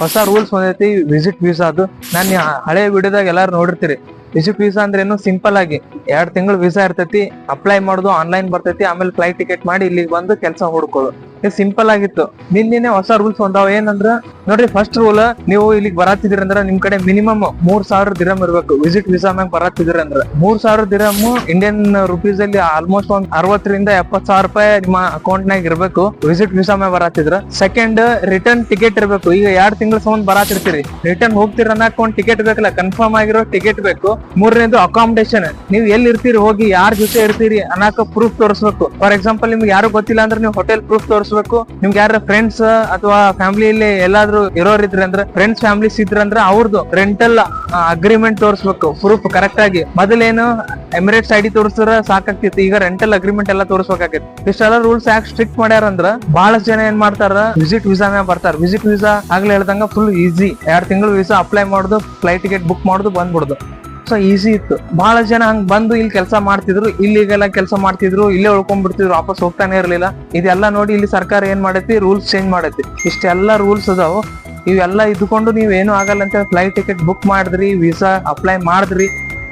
ಹೊಸ ರೂಲ್ಸ್ ಬಂದೈತಿ visit visa ಅದು. ನಾನು ಹಳೆ ವಿಡಿಯೋದಾಗ ಎಲ್ಲಾರು ನೋಡಿರ್ತೀರಿ. ವಿಸಿಟ್ ವೀಸಾ ಅಂದ್ರೆ ಏನು ಸಿಂಪಲ್ ಆಗಿ ಎರಡು ತಿಂಗಳು ವೀಸಾ ಇರ್ತೈತಿ ಅಪ್ಲೈ ಮಾಡೋದು ಆನ್ಲೈನ್ ಬರ್ತೈತಿ, ಆಮೇಲೆ ಫ್ಲೈಟ್ ಟಿಕೆಟ್ ಮಾಡಿ ಇಲ್ಲಿಗೆ ಬಂದು ಕೆಲಸ ಹುಡ್ಕೋದು ಸಿಂಪಲ್ ಆಗಿತ್ತು. ನಿನ್ನೆ ಹೊಸ ರೂಲ್ಸ್ ಬಂದಾವ ಏನಂದ್ರ, ನೋಡ್ರಿ ಫಸ್ಟ್ ರೂಲ್ ನೀವು ಇಲ್ಲಿಗೆ ಬರತ್ತಿದ್ರಿ ಅಂದ್ರ ನಿಮ್ ಕಡೆ ಮಿನಿಮಮ್ ಮೂರ್ ಸಾವಿರ ದಿರಮ್ ಇರ್ಬೇಕು. ವಿಸಿಟ್ ವಿಸಾ ಮ್ಯಾಗ ಬರತ್ತಿದ್ರಿ ಅಂದ್ರ. ಮೂರ್ ಸಾವಿರ ದಿರಮ್ ಇಂಡಿಯನ್ ರುಪೀಸ್ ಅಲ್ಲಿ ಆಲ್ಮೋಸ್ಟ್ ಒಂದ್ ಅರವತ್ತರಿಂದ ಎಪ್ಪತ್ ಸಾವಿರ ರೂಪಾಯಿ ನಿಮ್ಮ ಅಕೌಂಟ್ ನಾಗ ಇರ್ಬೇಕು. ವಿಸಿಟ್ ವಿಸಾ ಮ್ಯಾಗ ಬರತ್ತಿದ್ರ ಸೆಕೆಂಡ್ ರಿಟರ್ನ್ ಟಿಕೆಟ್ ಇರ್ಬೇಕು. ಈಗ ಎರಡ್ ತಿಂಗಳ ಸಂಬಂಧ ಬರಾತಿರ್ತೀರಿ. ರಿಟರ್ನ್ ಹೋಗ್ತಿರ ಅನ್ನಕ್ ಒಂದ್ ಟಿಕೆಟ್ ಬೇಕಲ್ಲ ಕನ್ಫರ್ಮ್ ಆಗಿರೋ ಟಿಕೆಟ್ ಬೇಕು. ಮೂರನೇದು ಅಕಾಮಿಡೇಷನ್ ನೀವು ಎಲ್ಲಿ ಇರ್ತೀರಿ, ಹೋಗಿ ಯಾರ ಜೊತೆ ಇರ್ತೀರಿ ಅನ್ನಕ ಪ್ರೂಫ್ ತೋರಿಸ್ಬೇಕು. ಫಾರ್ ಎಕ್ಸಾಂಪಲ್ ನಿಮ್ಗೆ ಯಾರು ಗೊತ್ತಿಲ್ಲ ಅಂದ್ರೆ ನೀವು ಹೋಟೆಲ್ ಪ್ರೂಫ್ ತೋರಿಸ್ಬೇಕು. ನಿಮ್ಗೆ ಯಾರ ಫ್ರೆಂಡ್ಸ್ ಅಥವಾ ಫ್ಯಾಮಿಲಿಯಲ್ಲಿ ಎಲ್ಲಾದ್ರೂ ಇರೋರ್ ಇದ್ರೆ ಅಂದ್ರೆ ಫ್ರೆಂಡ್ಸ್ ಫ್ಯಾಮಿಲಿ ಇದ್ರೆ ಅಂದ್ರೆ ಅವ್ರದ್ದು ರೆಂಟಲ್ ಅಗ್ರಿಮೆಂಟ್ ತೋರಿಸ್ಬೇಕು. ಪ್ರೂಫ್ ಕರೆಕ್ಟ್ ಆಗಿ. ಮೊದಲೇನು ಎಮಿರೇಟ್ಸ್ ಐಡಿ ತೋರಿಸಿದ್ರೆ ಸಾಕಾಗ್ತಿತ್ತು. ಈಗ ರೆಂಟಲ್ ಅಗ್ರಿಮೆಂಟ್ ಎಲ್ಲ ತೋರಿಸ್ಬೇಕಾಗಿತ್ತು ಇಷ್ಟೆಲ್ಲ ರೂಲ್ಸ್ ಯಾಕೆ ಸ್ಟ್ರಿಕ್ಟ್ ಮಾಡ್ಯಾರ ಅಂದ್ರ ಬಹಳಷ್ಟು ಜನ ಏನ್ ಮಾಡ್ತಾರ ವಿಸಿಟ್ ವಿಸಾ ಮ್ಯಾಗ ಬರ್ತಾರ. ವಿಸಿಟ್ ವಿಸಾ ಆಗ್ಲೇ ಹೇಳ್ದಂಗ ಫುಲ್ ಈಸಿ ಎರಡ್ ತಿಂಗಳು ವಿಸಾ ಅಪ್ಲೈ ಮಾಡುದು ಫ್ಲೈಟ್ ಟಿಕೆಟ್ ಬುಕ್ ಮಾಡುದು ಬಂದ್ಬಿಡುದು. ಸೊ ಈಸಿ ಇತ್ತು. ಬಹಳ ಜನ ಹಂಗ್ ಬಂದು ಇಲ್ಲಿ ಕೆಲಸ ಮಾಡ್ತಿದ್ರು, ಇಲ್ಲಿಗೆಲ್ಲ ಕೆಲಸ ಮಾಡ್ತಿದ್ರು, ಇಲ್ಲೇ ಉಳ್ಕೊಂಡ್ಬಿಡ್ತಿದ್ರು, ವಾಪಸ್ ಹೋಗ್ತಾನೆ ಇರ್ಲಿಲ್ಲ. ಇದೆಲ್ಲ ನೋಡಿ ಇಲ್ಲಿ ಸರ್ಕಾರ ಏನ್ ಮಾಡೈತಿ? ರೂಲ್ಸ್ ಚೇಂಜ್ ಮಾಡೈತಿ. ಇಷ್ಟೆಲ್ಲ ರೂಲ್ಸ್ ಅದಾವು. ಇವೆಲ್ಲ ಇದ್ಕೊಂಡು ನೀವ್ ಏನು ಆಗಲ್ಲ ಅಂತ ಫ್ಲೈಟ್ ಟಿಕೆಟ್ ಬುಕ್ ಮಾಡಿದ್ರಿ ವೀಸಾ ಅಪ್ಲೈ ಮಾಡಿದ್ರಿ.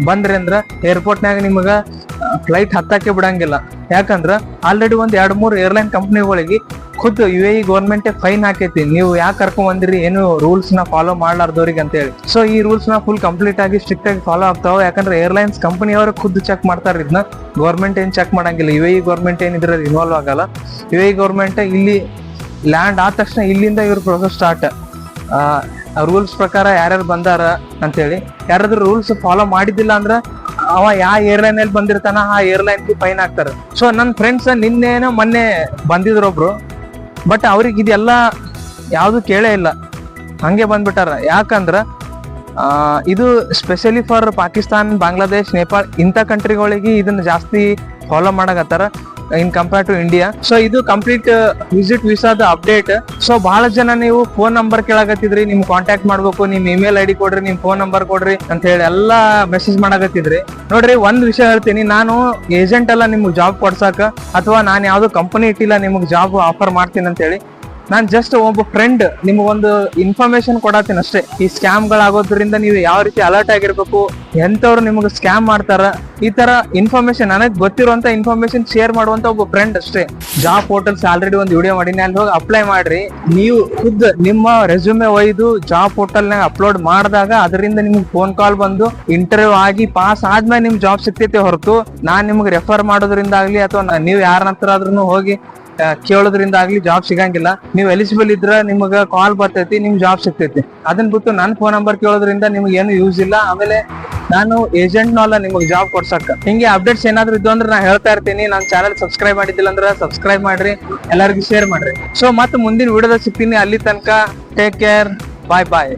ಬಂದ್ರಿ ಅಂದ್ರ ಏರ್ಪೋರ್ಟ್ನಾಗ ನಿಮಗ ಫ್ಲೈಟ್ ಹತ್ತಕ್ಕೆ ಬಿಡಂಗಿಲ್ಲ. ಯಾಕಂದ್ರ ಆಲ್ರೆಡಿ ಒಂದ್ ಎರಡ್ ಮೂರ್ ಏರ್ಲೈನ್ ಕಂಪ್ನಿಗಳಿಗೆ ಖುದ್ ಯು ಎ ಗೌರ್ಮೆಂಟ್ ಫೈನ್ ಹಾಕೈತಿ ನೀವು ಯಾಕೆ ಕರ್ಕೊಂಡ್ ಬಂದಿರಿ ಏನು ರೂಲ್ಸ್ನ ಫಾಲೋ ಮಾಡ್ಲಾರ್ದವ್ರಿಗೆ ಅಂತ ಹೇಳಿ ಸೊ ಈ ರೂಲ್ಸ್ನ ಫುಲ್ ಕಂಪ್ಲೀಟ್ ಆಗಿ ಸ್ಟ್ರಿಕ್ಟ್ ಆಗಿ ಫಾಲೋ ಆಗ್ತಾವ. ಯಾಕಂದ್ರೆ ಏರ್ಲೈನ್ಸ್ ಕಂಪನಿ ಅವರು ಖುದ್ ಚೆಕ್ ಮಾಡ್ತಾರ ಇದನ್ನ ಗೌರ್ಮೆಂಟ್ ಏನ್ ಚೆಕ್ ಮಾಡಂಗಿಲ್ಲ. ಯು ಎ ಗೌರ್ಮೆಂಟ್ ಏನ್ ಇದ್ರಲ್ಲಿ ಇನ್ವಾಲ್ವ್ ಆಗಲ್ಲ. ಯು ಎ ಗೌರ್ಮೆಂಟ್ ಇಲ್ಲಿ ಲ್ಯಾಂಡ್ ಆದ ತಕ್ಷಣ ಇಲ್ಲಿಂದ ಇವ್ರ ಪ್ರೊಸೆಸ್ ಸ್ಟಾರ್ಟ್ ರೂಲ್ಸ್ ಪ್ರಕಾರ ಯಾರ್ಯಾರು ಬಂದಾರ ಅಂತೇಳಿ. ಯಾರಾದ್ರೂ ರೂಲ್ಸ್ ಫಾಲೋ ಮಾಡಿದ್ದಿಲ್ಲ ಅಂದ್ರೆ ಅವ ಯಾವ ಏರ್ಲೈನ್ ಅಲ್ಲಿ ಬಂದಿರ್ತಾನ, ಆ ಏರ್ಲೈನ್ ಫೈನ್ ಹಾಕ್ತಾರೆ ಸೊ ನನ್ನ ಫ್ರೆಂಡ್ಸ್ ನಿನ್ನೇನೋ ಮೊನ್ನೆ ಬಂದಿದ್ರು ಒಬ್ರು. ಬಟ್ ಅವ್ರಿಗೆ ಇದೆಲ್ಲ ಯಾವುದು ಕೇಳೇ ಇಲ್ಲ. ಹಂಗೆ ಬಂದ್ಬಿಟ್ಟಾರ. ಯಾಕಂದ್ರ ಇದು ಸ್ಪೆಷಲಿ ಫಾರ್ ಪಾಕಿಸ್ತಾನ್ ಬಾಂಗ್ಲಾದೇಶ್ ನೇಪಾಳ್ ಇಂಥ ಕಂಟ್ರಿಗಳಿಗೆ ಇದನ್ನ ಜಾಸ್ತಿ ಫಾಲೋ ಮಾಡಕತ್ತಾರ in compare to India so ಇದು ಕಂಪ್ಲೀಟ್ ವಿಸಿಟ್ ವಿಸಾದ ಅಪ್ಡೇಟ್ ಸೊ ಬಹಳ ಜನ ನೀವು ಫೋನ್ ನಂಬರ್ ಕೇಳಾಕತ್ತಿದ್ರಿ, ನಿಮ್ ಕಾಂಟ್ಯಾಕ್ಟ್ ಮಾಡ್ಬೇಕು, ನಿಮ್ ಇಮೇಲ್ ಐ ಡಿ ಕೊಡ್ರಿ, ನಿಮ್ ಫೋನ್ ನಂಬರ್ ಕೊಡ್ರಿ ಅಂತ ಹೇಳಿ ಎಲ್ಲಾ ಮೆಸೇಜ್ ಮಾಡಾಕತ್ತಿದ್ರಿ. ನೋಡ್ರಿ, ಒಂದ್ ವಿಷಯ ಹೇಳ್ತೀನಿ, ನಾನು ಏಜೆಂಟ್ ಅಲ್ಲ ನಿಮ್ಗೆ ಜಾಬ್ ಕೊಡ್ಸಾಕ, ಅಥವಾ ನಾನು ಯಾವ್ದು ಕಂಪನಿ ಇಟ್ಟಿಲ್ಲ, ನಿಮ್ಗೆ ಜಾಬ್ ಆಫರ್ ಮಾಡ್ತೀನಿ ಅಂತ ಹೇಳಿ. ನಾನ್ ಜಸ್ಟ್ ಒಬ್ಬ ಫ್ರೆಂಡ್ ನಿಮಗೊಂದು ಇನ್ಫಾರ್ಮೇಶನ್ ಕೊಡತ್ತೀನಿ ಅಷ್ಟೇ. ಈ ಸ್ಕ್ಯಾಮ್ ಗಳಾಗೋದ್ರಿಂದ ನೀವು ಯಾವ ರೀತಿ ಅಲರ್ಟ್ ಆಗಿರ್ಬೇಕು, ಎಂಥವ್ರು ನಿಮಗೆ ಸ್ಕ್ಯಾಮ್ ಮಾಡ್ತಾರ, ಈ ತರ ಇನ್ಫಾರ್ಮೇಶನ್ ನನಗೆ ಗೊತ್ತಿರುವಂತ ಇನ್ಫಾರ್ಮೇಶನ್ ಶೇರ್ ಮಾಡುವಂತ ಒಬ್ಬ ಫ್ರೆಂಡ್ ಅಷ್ಟೇ. ಜಾಬ್ ಪೋರ್ಟಲ್ಸ್ ಆಲ್ರೆಡಿ ಒಂದು ವಿಡಿಯೋ ಮಾಡಿನಿ, ಅಲ್ಲಿ ಹೋಗಿ ಅಪ್ಲೈ ಮಾಡ್ರಿ. ನೀವು ಖುದ್ ನಿಮ್ಮ ರೆಸ್ಯೂಮೆ ಒಯ್ದು ಜಾಬ್ ಪೋರ್ಟಲ್ ನಾಗ ಅಪ್ಲೋಡ್ ಮಾಡಿದಾಗ ಅದರಿಂದ ನಿಮ್ಗೆ ಫೋನ್ ಕಾಲ್ ಬಂದು ಇಂಟರ್ವ್ಯೂ ಆಗಿ ಪಾಸ್ ಆದ್ಮೇಲೆ ನಿಮ್ ಜಾಬ್ ಸಿಗ್ತೈತೆ ಹೊರತು. ನಾನ್ ನಿಮ್ಗೆ ರೆಫರ್ ಮಾಡೋದ್ರಿಂದ ಆಗ್ಲಿ ಅಥವಾ ನೀವು ಯಾರ ಹತ್ರ ಆದ್ರೂ ಹೋಗಿ ಕೇಳೋದ್ರಿಂದ ಆಗ್ಲಿ ಜಾಬ್ ಸಿಗಂಗಿಲ್ಲ. ನೀವು ಎಲಿಜಿಬಲ್ ಇದ್ರ ನಿಮಗ ಕಾಲ್ ಬರ್ತೈತಿ ನಿಮ್ ಜಾಬ್ ಸಿಗ್ತೈತಿ. ಅದನ್ನ ಬಿಟ್ಟು ನನ್ ಫೋನ್ ನಂಬರ್ ಕೇಳೋದ್ರಿಂದ ನಿಮ್ಗೆ ಏನು ಯೂಸ್ ಇಲ್ಲ. ಆಮೇಲೆ ನಾನು ಏಜೆಂಟ್ ಅಲ್ಲ ನಿಮಗೆ ಜಾಬ್ ಕೊಡ್ಸಕ್ಕ. ಹಿಂಗೆ ಅಪ್ಡೇಟ್ಸ್ ಏನಾದ್ರು ಇದ್ದು ಅಂದ್ರೆ ನಾ ಹೇಳ್ತಾ ಇರ್ತೀನಿ. ನನ್ನ ಚಾನಲ್ ಸಬ್ಸ್ಕ್ರೈಬ್ ಮಾಡಿದ್ದಿಲ್ಲ ಅಂದ್ರೆ ಸಬ್ಸ್ಕ್ರೈಬ್ ಮಾಡ್ರಿ, ಎಲ್ಲರಿಗೂ ಶೇರ್ ಮಾಡ್ರಿ. ಸೊ ಮತ್ತೆ ಮುಂದಿನ ವಿಡಿಯೋದಾಗ ಸಿಗ್ತೀನಿ. ಅಲ್ಲಿ ತನಕ ಟೇಕ್ ಕೇರ್ ಬಾಯ್ ಬಾಯ್